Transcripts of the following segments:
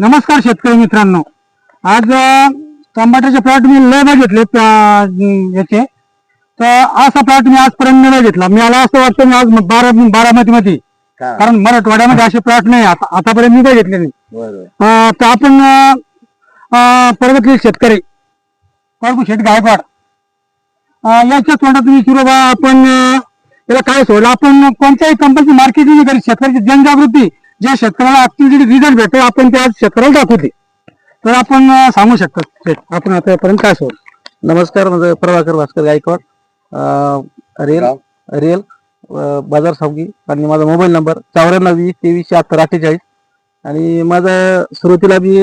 नमस्कार शेतकरी मित्रांनो. आज टमाट्याचे प्लॉट मी लय बघितले याचे. तर असा प्लॉट मी आजपर्यंत नाही बघितला मी मला असं वाटतं मी आज बारा बारामती मध्ये का? कारण मराठवाड्यामध्ये असे प्लॉट नाही आता आतापर्यंत मी बघितले नाही. तर आपण प्रगतशील शेतकरी. प्रभू शेठ गायकवाड याच्या तोंडात विचारू बा आपण याला काय सोडलं? आपण कोणत्याही कंपनीची मार्केटिंग करीत शेतकऱ्याची जनजागृती. ज्या शेतकऱ्याला ऍक्च्युअली रिझल्ट भेटतो आपण ते आज शेतकऱ्याला दाखवते तर आपण सांगू शकतो. आपण आतापर्यंत काय सोडलं? नमस्कार माझं प्रभाकर भास्कर गायकवाड. अं, रेल? रेल बाजार सावगी. आणि माझा मोबाईल नंबर चौऱ्याण्णव वीस तेवीस शहात्तर अठ्ठेचाळीस. आणि माझा सुरुवातीला मी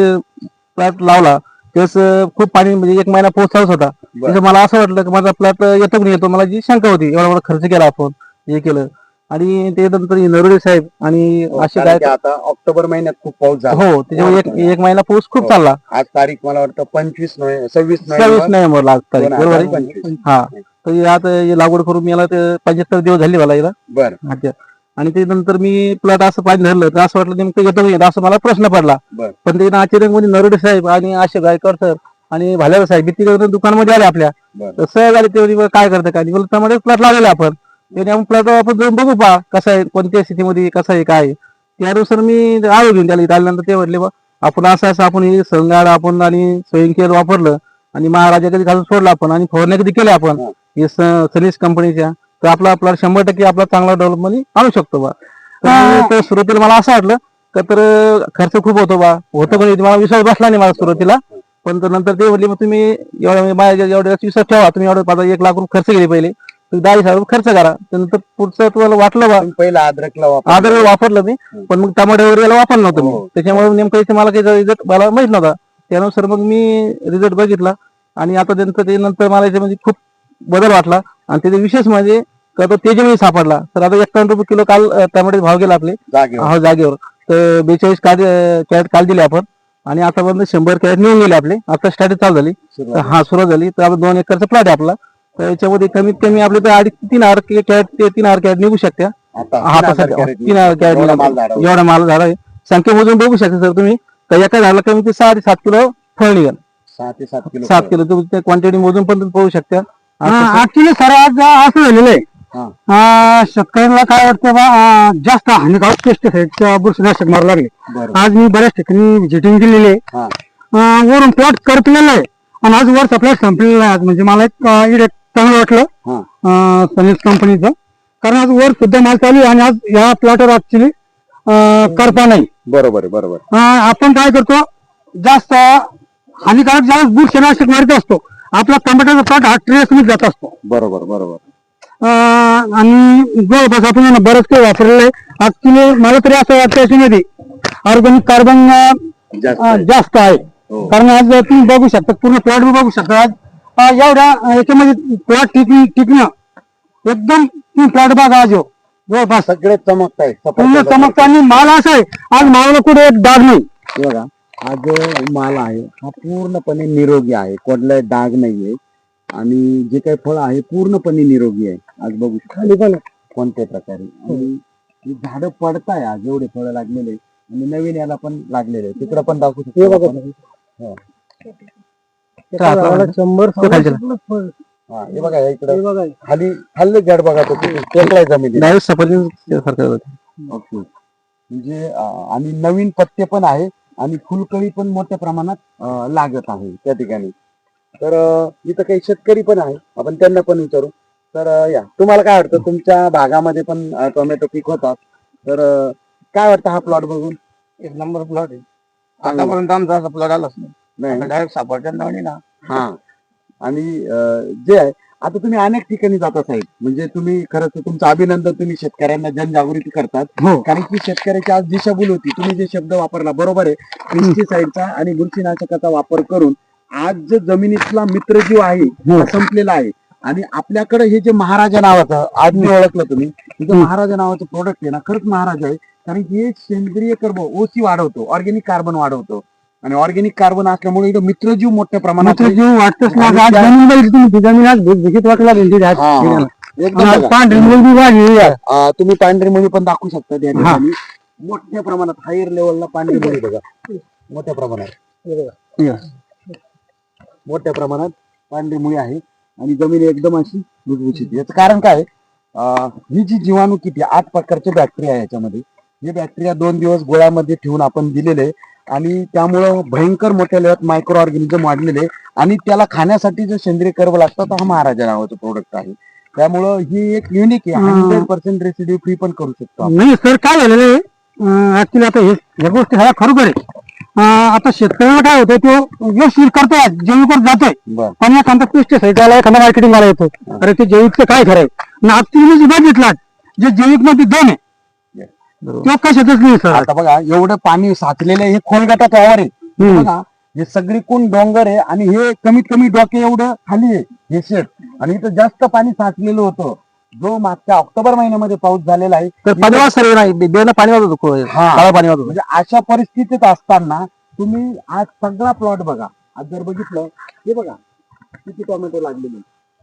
प्लॉट लावला अं, खूप पाणी म्हणजे एक महिना पाऊस चालूच होता त्याचं मला असं वाटलं की माझा प्लॉट येतो की नाही येतो. मला जी शंका होती एवढा मोठा खर्च केला आपण हे केलं. आणि त्यानंतर नरोडे साहेब आणि असे हो, कारण काय की आता ऑक्टोबर महिन्यात खूप पाऊस झाला. हो त्याच्यामुळे एक एक महिना पाऊस खूप हो. चालला. आज तारीख मला वाटतं पंचवीस नोव्हेंबर सव्वीस सव्वीस नोव्हेंबर नोव्हेंबर ला तारीख दोन बरोबर? हजार आहे पंचवीस. हा. तर हे आता हे लागवड करून ते पंच्याहत्तर दिवस झाले मला याला. बर. अच्छा. आणि ते नंतर मी प्लॉट असं पाणी धरलं तर असं वाटलं नेमकं येतं येतं असं मला प्रश्न पडला. बर. पण ते आचार्यमध्ये नरोडे साहेब आणि आशे गायकवाड सर आणि भालेराव साहेब तिकडे दुकानामध्ये आले आपल्या. बर. तर सहज आले ते काय करतं काय बोलत प्लॉट लावलेला आपण. त्याने आपण प्लॉट आपण जाऊन बघू पा कसं आहे कोणत्या स्थितीमध्ये कसं आहे काय आहे. त्यानुसार मी आलो घेऊन त्याला इथं आल्यानंतर ते म्हटले बा आपण असं असं आपण हे संगाड आपण आणि स्वयंकेअर वापरलं आणि महाराजा कधी घालून सोडला आपण आणि फवारण्या कधी केल्या आपण हा. सनीस कंपनीच्या तर आपला प्लॉट शंभर टक्के आपला चांगला डेव्हलपमेंट आणू शकतो बा तर हा. सुरुवातीला मला असं वाटलं का तर खर्च खूप होतो बा होतं पण मला विश्वास बसला नाही मला सुरुवातीला पण तर नंतर ते म्हटले मग तुम्ही एवढ्या माझ्या एवढ्या विश्वास ठेवा तुम्ही एवढं माझा एक लाख रुपये खर्च केले पहिले दहा हजार रुपये खर्च करा. त्यानंतर पुढचं तुम्हाला वाटलं बा. पहिला अद्रकला वापर आदर वापरलं मी पण मग टमाटे वगैरे वापरलं नव्हतं मी. हो. त्याच्यामुळे नेमकं इथे मला काही रिझल्ट मला माहीत नव्हता. त्यानुसार मग मी रिझल्ट बघितला आणि आता त्यांचं ते नंतर मला याच्यामध्ये खूप बदल वाटला. आणि त्याचे विशेष म्हणजे का तो सापडला. तर आता एकावन्न रुपये किलो काल अं, टमाटे भाव गेला आपले. जागेवर. हा जागेवर. तर बेचाळीस काल कॅरेट काल दिले आपण. आणि आतापर्यंत शंभर कॅरेट नेऊन गेले आपले. आता स्टार्ट चालू झाली. तर. हा सुरुवात झाली. तर आपण दोन एकरचा प्लॉट आहे आपला. तर याच्यामध्ये कमीत कमी आपले तर अडीच तीन हजार कॅरेट ते तीन हजार कॅरेट निघू शकते आता हा तीन हजार कॅरेट एवढा. माल झाला आहे संख्या मोजून बघू शकता सर तुम्ही. तर एका झाडाला कमी ते सहा ते सात किलो फळ निघेल. सहा ते सात किलो सात किलो. तुम्ही क्वांटिटी मोजून पण तुम्ही पाहू शकता. ऍक्च्युली सर आज असं झालेलं आहे. हा. शेतकऱ्यांना काय वाटतं बा? जास्त हानिकारक पेस्टिसाइडच्या बुरशीनाशक मारू लागले. आज मी बऱ्याच ठिकाणी व्हिजिटिंग केलेली आहे. हा. वरून प्लॉट करपलेला आहे. आणि आज वर प्लॉट संपलेला आहे. आज म्हणजे मला एक चांगलं वाटलं. हा. सनीस कंपनीचं कारण आज वर सुद्धा माल चालू आणि आज या प्लॉटवर ऍक्च्युली करपा नाही बरोबर आहे, बरोबर आपण काय करतो जास्त हानिकारक ज्यावेळेस बुरशीनाशक मारत असतो आपला टमाट्याचा प्लॉट हा ट्रेस मध्ये जात असतो. बरोबर बरोबर. आणि जवळपास आपण बरंच काही वापरलेलं आहे. ऍक्च्युली मला तरी असं वाटतं याच्यामध्ये ऑर्गॅनिक कार्बन जास्त आहे. हो. कारण आज तुम्ही बघू शकता पूर्ण प्लॉट बघू शकता. आज एवढ्या याच्यामध्ये प्लॉट टिकणं टिकणं एकदम तुम्ही प्लॉट बघा आज ह्यो. जवळपास. सगळे चमकत आहे पूर्ण चमकता आणि माल असा आहे. आज मालाला कुठे एक डाग नाही. हे बघा हा जो माल आहे. हा पूर्णपणे निरोगी आहे. कुठला डाग नाहीये. आणि जे काही फळ आहे पूर्णपणे निरोगी आहे. आज बघू खाली पण कोणत्या प्रकारे. आणि झाड पडताय आज एवढे फळ लागलेले. आणि नवीन याला पण लागलेले. तिकडं पण दाखवू शकतो झाडाला शंभर तो खालच्या. फळ. हा, हे बघा इकडं. हे बघा. खाली खाल्लं झाड बघा तो किती टेकलाय जमिनीत. डायरेक्ट सफरचंद सारखं होतं. ओके. म्हणजे अं, आणि नवीन पत्ते पण आहे आणि फुलकळी पण मोठ्या प्रमाणात अं, लागत आहे त्या ठिकाणी. तर अं, इथं काही शेतकरी पण आहे. आपण त्यांना पण विचारू. तर अं, या. तुम्हाला काय वाटतं? तुमच्या भागामध्ये पण अं, टोमॅटो पीक होतात. तर अं, काय वाटतं हा प्लॉट बघून? एक नंबर प्लॉट आहे. आतापर्यंत आमचा असा प्लॉट आलाच नाही. नाही. डायरेक्ट सापडच्या नावाने ना हा. आणि जे आहे आता तुम्ही अनेक ठिकाणी जाता साहेब म्हणजे तुम्ही खरंच तुमचं अभिनंदन तुम्ही शेतकऱ्यांना जनजागृती करतात. हो. कारण की शेतकऱ्याची आज दिशाभूल होती. तुम्ही जे शब्द वापरला बरोबर आहे. पेस्टिसाइडचा आणि बुरशीनाशकाचा वापर करून आज जे जमिनीतला मित्रजीव आहे हो. संपलेला आहे. आणि आपल्याकडे हे जे महाराजा नावाचं आज मी ओळखलं तुम्ही. जे महाराजा नावाचं प्रोडक्ट आहे ना खरंच महाराजा आहे. कारण की हे सेंद्रिय कर्ब ओसी वाढवतो. ऑर्गॅनिक कार्बन वाढवतो. आणि ऑर्गॅनिक कार्बन असल्यामुळे इथं मित्रजीव मोठ्या प्रमाणात मात्र आहे. जीव वाटतच ना आणि आज त्या- जमीन बघितली तुम्ही ती जमीन आज भुसभुशीत वाटला गेली आज हा, हा. ठिकाणी. एकदम आज बघा. पांढरी मुलगी वाढली आहे. अं, तुम्ही पांढरी मुळी पण दाखवू शकता त्या ठिकाणी मोठ्या प्रमाणात हायर लेवलला पांढरी मुळी बघा मोठ्या प्रमाणात मोठ्या प्रमाणात पांढरी मुळी आहे आणि जमीन एकदम अशी भुसभुशीत आहे. याचं कारण काय आहे? अं, ही जी जीवाणू किती आठ प्रकारचे बॅक्टेरिया आहे याच्यामध्ये हे बॅक्टेरिया दोन दिवस गोळ्यामध्ये ठेवून आपण दिलेले आणि त्यामुळं भयंकर मोठ्या लेवलात मायक्रो ऑर्गॅनिझम वाढलेले आणि त्याला खाण्यासाठी जे सेंद्रिय कर्ब लागतं तर हा महाराजा नावाचं प्रोडक्ट आहे. त्यामुळं ही एक युनिक आहे. हंड्रेड पर्सेंट रेसिड्यू फ्री पण करू शकतो. नाही सर काय झालेलं आहे? ऍक्च्युली आता हे ह्या गोष्टी ह्या खरोखर आहे. आता शेतकऱ्याला काय होतं तो व्यवस्थित करतोय जैविकवर जातोय. पण एखादा पेस्टिसाईड आला एखादा मार्केटिंग आला येतो. अरे ते जैविकचं काय खरंय आणि आज तुम्ही जे बघितलात जे जैविकमध्ये दोन आहे तो कशातच नाही सर. आता बघा एवढं पाणी साचलेलं आहे, हे खोलगटात वावर आहे. बघा हे सगळी कोण डोंगर आहे आणि हे कमीत कमी डोके एवढं खाली आहे हे शेत. आणि इथं जास्त पाणी साचलेलं होतं. जो मागच्या ऑक्टोबर महिन्यामध्ये पाऊस झालेला आहे तर पाणी सर्व नाही बे- बेनं पाणी वाजत होतं. काळं पाणी वाजत होतं. म्हणजे अशा परिस्थितीत असताना तुम्ही आज सगळा प्लॉट बघा. आज जर बघितलं हे बघा किती टोमॅटो लागलेले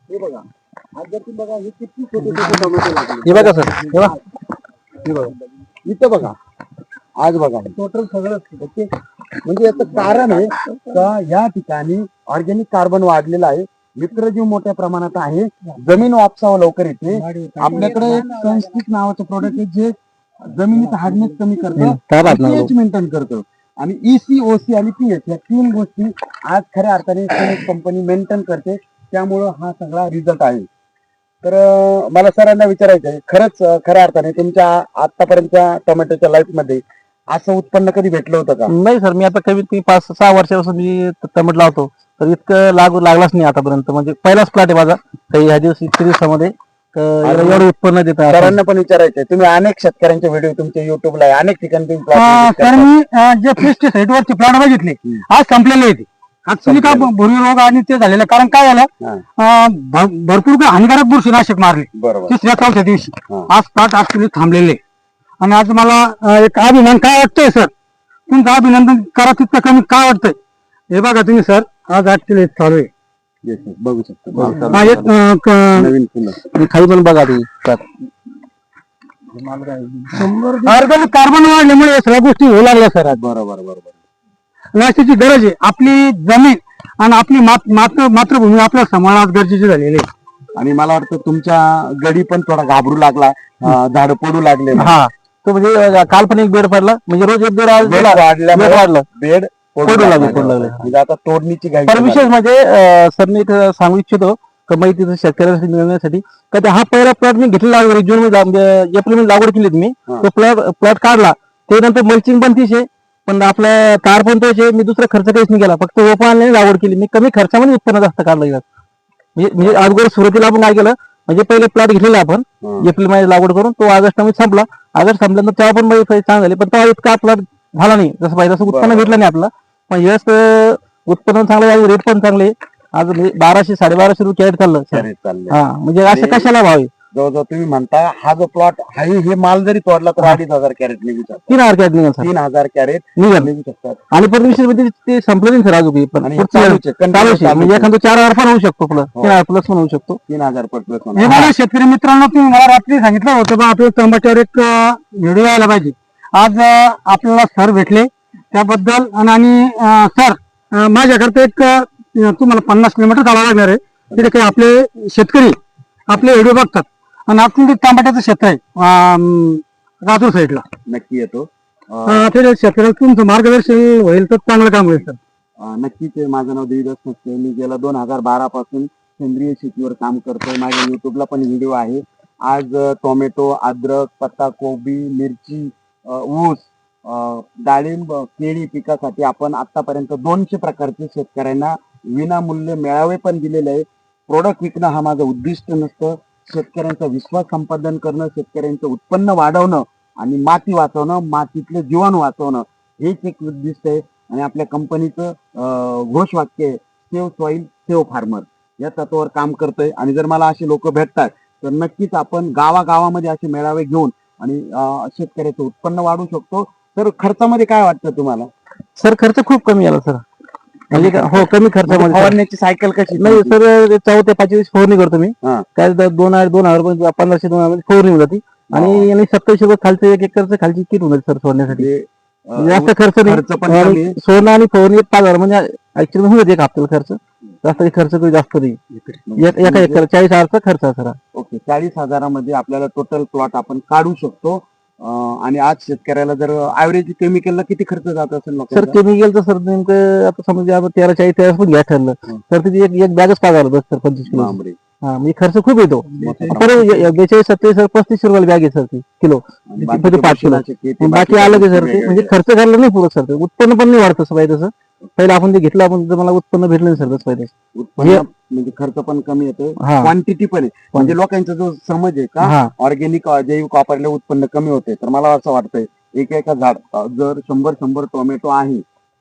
हे बघा आज जर तुम्ही बघा हे किती छोटे छोटे टोमॅटो लागले हे बघा सर हे बघा. इथं बघा. आज बघा. टोटल सगळं ओके? म्हणजे याचं कारण आहे का या ठिकाणी ऑर्गॅनिक कार्बन वाढलेलं आहे. मित्रजीव मोठ्या प्रमाणात आहे. जमीन वापसावं लवकर येते आपल्याकडे एक सनस्टिक नावाचं प्रोडक्ट आहे जे जमिनीचं हार्डनेस कमी करतं मेंटेन करतं. आणि E ईसी ओसी आणि पीएच या तीन गोष्टी आज खऱ्या अर्थाने कंपनी मेंटेन करते. त्यामुळं हा सगळा रिझल्ट आहे. तर मला सरांना विचारायचं आहे खरंच खऱ्या अर्थाने तुमच्या आतापर्यंतच्या टोमॅटोच्या लाईफमध्ये असं उत्पन्न कधी भेटलं होतं का? नाही सर मी आता कमीत कमी पाच सहा वर्षापासून मी टमाट लावतो. तर इतकं लागू लागलाच नाही आतापर्यंत. म्हणजे पहिलाच प्लॉट आहे माझा. काही ह्या दिवस इतक्या दिवसामध्ये तर एवढं एवढं उत्पन्न देत सरांना पण विचारायचंय तुम्ही अनेक शेतकऱ्यांचे व्हिडिओ तुमच्या युट्यूबला आहे. अनेक ठिकाणी तुम्ही plot अं, visit सर करता. मी अं, जे पेस्टिसाईड वरचे प्लॉट बघितले. आज संपलेले होते ऍक्च्युली का संपलेले. भुरी रोग आणि ते झालेलं. कारण काय झालं? अं, भरपूर काही हानिकारक बुरशीनाशक मारले. बरोबर. तिसऱ्या चौथ्या दिवशी. आज प्लॉट ऍक्च्युली थांबलेले. आणि आज मला अं, एक अभिमान काय वाटतंय सर? तुमचं अभिनंदन करा तितकं कमी काय वाटतंय? हे बघा तुम्ही सर. आज ऍक्च्युली चालू आहे. Yes, yes, बघू शकतो. हा. अं, क- नवीन फुलं आणि खाली पण बघा ते. ऑर्गॅनिक कार्बन वाढल्यामुळे या सगळ्या गोष्टी होऊ लागल्या सर. आज बरोबर बरोबर. नाशिकची गरज आहे. आपली जमीन आणि आपली मात- मातृ मातृभूमी आपल्या समाजात गरजेची झालेली आहे. आणि मला वाटतं तुमच्या गडी पण थोडा घाबरू लागला. झाड पडू लागले. हा. तो म्हणजे काल पण एक बेड पडला. म्हणजे रोज एक बेड बेड वाढलं. पडू लागले, लागले. पडू लागले. म्हणजे आता तोडणीची. विशेष म्हणजे सर मी इथं सांगू इच्छितो का माहिती शेतकऱ्यांसाठी मिळवण्यासाठी का ते हा पहिला प्लॉट मी घेतलेला आहे जून मध्ये एप्रिलमध्ये लागवड केली मी. तो प्लॉट प्लॉट काढला. त्यानंतर मल्चिंग पण तीच आहे. पण आपल्या तार पण तोच आहे मी दुसरा खर्च काहीच नाही केला. फक्त ओपन आणल्याने लागवड केली. मी कमी खर्चामध्ये उत्पन्न जास्त काढलं गेलं म्हणजे म्हणजे अगोदर सुरुवातीला आपण काय केलं म्हणजे पहिले प्लॉट घेतलेला आपण. एप्रिलमध्ये लागवड करून तो ऑगस्टमध्ये संपला. ऑगस्ट संपल्यानंतर तेव्हा पण माझे चांगले झाले. पण तेव्हा इतका आपला झाला नाही. जसं पाहिजे तसं उत्पन्न. भेटलं नाही आपलं. पण यावेळेस अं, उत्पन्न चांगलं आहे रेट पण चांगले. आज म्हणजे बाराशे साडेबाराशे रुपये कॅरेट चाललं. हा म्हणजे असं कशाला भाव आहे? जवळजवळ तुम्ही म्हणता हा जो प्लॉट आहे हे माल जरी तोडला तर अडीच हजार कॅरेट निघू शकतात. तीन हजार कॅरेट निघाल तीन हजार कॅरेट निघाल. निघू शकतात. आणि विशेष म्हणजे ते संपलं नाही सर अजून. पण आणि पुढचं चालूच आहे, continue चालूच आहे. चालूच म्हणजे. एखादं चार हजार पण होऊ शकतो प्लस हो. तीन हजार प्लस पण होऊ शकतो. तीन हजार पर प्लस हे बघा शेतकरी मित्रांनो तुम्ही मला रात्री सांगितलं होतं बा आपल्या टमाट्यावर एक व्हिडिओ यायला पाहिजे. आज अं, आपल्याला सर भेटले. त्याबद्दल आणि- आणि सर माझ्याकरता एक अं, तुम्हाला पन्नास किलोमीटर चालावं लागणार आहे. तिथे काही आपले शेतकरी आपले व्हिडिओ बघतात. आणि आपण ते टमाट्याचं क्षेत्र आहे राजूर साईडला नक्की येतो. अं, अं, ते शेतकऱ्याला तुमचं मार्गदर्शन होईल तर चांगलं काम होईल सर. नक्कीच. माझं नाव देवीदास मस्के मी गेल्या दोन हजार बारा पासून सेंद्रिय शेतीवर काम करतोय. माझ्या युट्यूबला पण व्हिडिओ आहे. आज टोमॅटो अद्रक पत्ता कोबी मिरची ऊस डाळिंब केळी पिकासाठी आपण आतापर्यंत दोनशे प्रकारचे शेतकऱ्यांना विनामूल्य मेळावे पण दिलेले आहे प्रोडक्ट विकणं हा माझं उद्दिष्ट नसतं. शेतकऱ्यांचा विश्वास संपादन करणं शेतकऱ्यांचं उत्पन्न वाढवणं आणि माती वाचवणं मातीतलं जीवन वाचवणं हेच एक उद्दिष्ट आहे. आणि आपल्या कंपनीचं घोषवाक्य आहे सेव सॉईल सेव फार्मर. या तत्वावर काम करतोय. आणि जर मला असे लोक भेटतात तर नक्कीच आपण गावागावामध्ये असे मेळावे घेऊन आणि शेतकऱ्याचं उत्पन्न वाढवू शकतो. तर खर्चामध्ये काय वाटतं तुम्हाला? सर खर्च खूप कमी आला सर. म्हणजे का- हो कमी खर्चामध्ये सर. फवारण्याची सायकल कशी? नाही? सर ते चौथ्या पाचव्या दिवशी फवारणी करतो मी. हा. काय दोन हजार दोन हजार पर्यंत पंधराशे दोन हजार फवारणी होऊन जाते. आणि आणि सत्तावीसशे रुपये खालचं एक एकरचं खालची किट होऊन जाते सर सोडण्यासाठी म्हणजे अं, जास्त खर्च नाही. खर्च पण कमी. आहे. आणि सोनं आणि फवारणी पाच हजार म्हणजे ऍक्च्युली होईल एक हप्त्याला खर्च. जास्त काही खर्च काही जास्त नाही. एक- एका एकर चाळीस हजारचा खर्च आहे सर. ओके चाळीस हजारामध्ये आपल्याला टोटल प्लॉट आपण काढू शकतो. अं, आणि आज शेतकऱ्याला जर ऍव्हरेज केमिकलला किती खर्च जात असेल सर? केमिकलचं सर नेमकं आता समजा आपण तेरा चाळीस तेरा पण घ्या ठरलं. तर तिथे एक एक बॅगच हजार बस सर पंचवीस किलो बापरे. हा म्हणजे खर्च खूप येतो तर बेचाळीस सत्तावीस सर पस्तीस रुपयाला बॅग आहे सर ती किलो आणि म्हणजे पाच किलो. बाकी आलं ते सर ते वेगवेगळे. म्हणजे खर्च करायला नाही पुरत सर ते उत्पन्न पण नाही वाढत तसं पाहिजे तसं पहिलं आपण ते घेतलं आपण मला उत्पन्न भेटलं नाही सर तसं पाहिजे उत्पन्न म्हणजे खर्च पण कमी येतो हा. क्वांटिटी पण आहे. म्हणजे लोकांचा जो समज आहे का ऑर्गॅनिक जैविक वापरले उत्पन्न कमी होते तर मला असं वाटतंय एक एका झाड अं, जर शंभर शंभर टोमॅटो आहे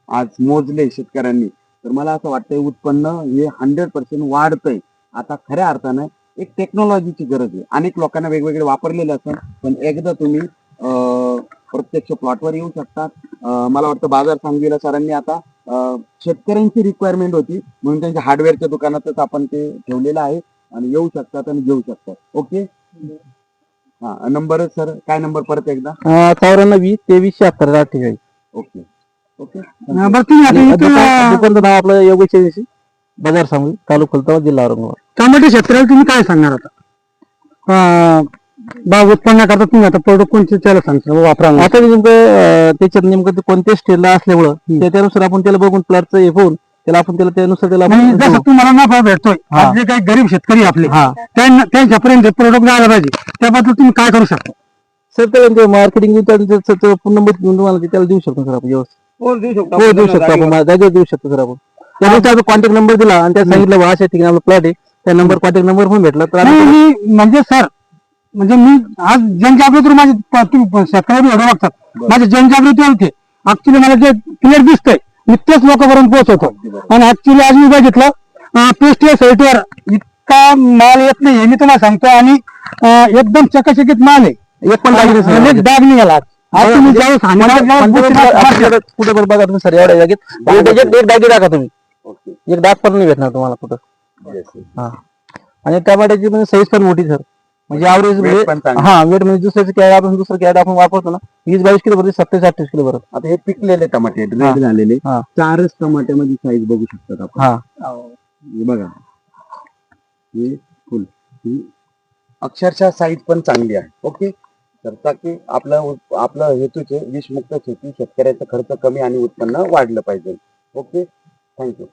आज मोजले शेतकऱ्यांनी तर मला असं वाटतंय उत्पन्न हे हंड्रेड पर्सेंट वाढतंय. आता खऱ्या अर्थानं एक टेक्नॉलॉजीची गरज आहे. अनेक लोकांना वेगवेगळे वापरलेले असतात पण एकदा तुम्ही अं, प्रत्यक्ष प्लॉटवर येऊ शकता. अं, मला वाटतं बाजार सांगलीला सरांनी आता शेतकऱ्यांची रिक्वायरमेंट होती. म्हणून त्यांच्या हार्डवेअरच्या दुकानातच आपण ते ठेवलेलं आहे. आणि येऊ शकतात आणि घेऊ शकतात. ओके हा नंबर सर काय नंबर परत एकदा? चौऱ्याण्णव वीस तेवीस शहात्तर अठ्ठेचाळीस. ओके ओके अं, बरं तुम्ही आता दुकान- इथं दुकानचं नाव आपलं योगेश एजन्सी बाजार सांगली तालुका खुलताबाद जिल्हा औरंगाबाद. टमाटे शेतकऱ्याला तुम्ही काय सांगणार आता? अं, बा उत्पन्न करता तुम्ही आता प्रोडक्ट कोणते त्याला सांगता? वापरा. आता नेमकं अं, त्याच्यात नेमकं ते कोणत्या स्टेजला असल्यामुळं त्या- त्यानुसार आपण त्याला बघून प्लॉटचं हे पाहून त्याला आपण त्याला त्यानुसार त्याला म्हणजे जसं तुम्हाला नफा भेटतोय हा. आपले काही गरीब शेतकरी आपले हा. त्यांना त्यांच्यापर्यंत प्रोडक्ट जायला पाहिजे. त्याबद्दल तुम्ही काय करू शकता? सर त्याला मार्केटिंग पूर्ण नंबर तुम्हाला ते त्याला देऊ शकतो सर आपण व्यवस्थित. हो देऊ शकतो हो देऊ शकतो आपण जागेवर देऊ शकतो सर आपण. कॉन्टॅक्ट नंबर दिला आणि त्या सांगितलं बा अशा ठिकाणी आपला प्लॉट आहे. त्या नंबर कॉन्टॅक्ट नंबर पण भेटला तर नाही, आम्ही मी- म्हणजे सर म्हणजे मी आज जनजागृती माझे प- तुम्ही शेतकरी एवढं बघतात. माझी जनजागृती होते. ऍक्च्युली मला जे क्लिअर दिसतंय मी तेच लोकांपर्यंत पोहोचवतो. आणि ऍक्च्युली आज मी बघितलं पेस्ट या साईटवर इतका माल येत नाही मी तुम्हाला सांगतो. आणि अं, एकदम चकाचकीत माल आहे. एक पण लागली नाही डाग निघाला. आज. आज तुम्ही ज्यावेळेस हाणीमार ज्यावेळेस बुरशीनाशक कुठे पण बघा तुम्ही सर एवढ्या जागेत एक एक- एक डागी टाका तुम्ही. एक डाग पण नाही भेटणार तुम्हाला कुठं. हा. आणि टमाट्याची म्हणजे साईज पण मोठी सर. म्हणजे ऍव्हरेज Weight पण चांगलं. हा वेट म्हणजे दुसऱ्याचं कॅरेट आपण दुसरं कॅरेट आपण वापरतो ना वीस बावीस किलो भरते सत्तावीस अठ्ठावीस किलो भरत. आता हे पिकलेले टमाटे. रेड झालेले. हा. चारच टमाट्यामध्ये साईज बघू शकतात आपण. हा. हे. बघा. हे फुल. ही अक्षरशः साईज पण चांगली आहे. ओके तर ताकी आपला उत- आपलं हेतूचे विषमुक्त शेती शेतकऱ्याचा खर्च कमी आणि उत्पन्न वाढलं पाहिजे. Okay thank you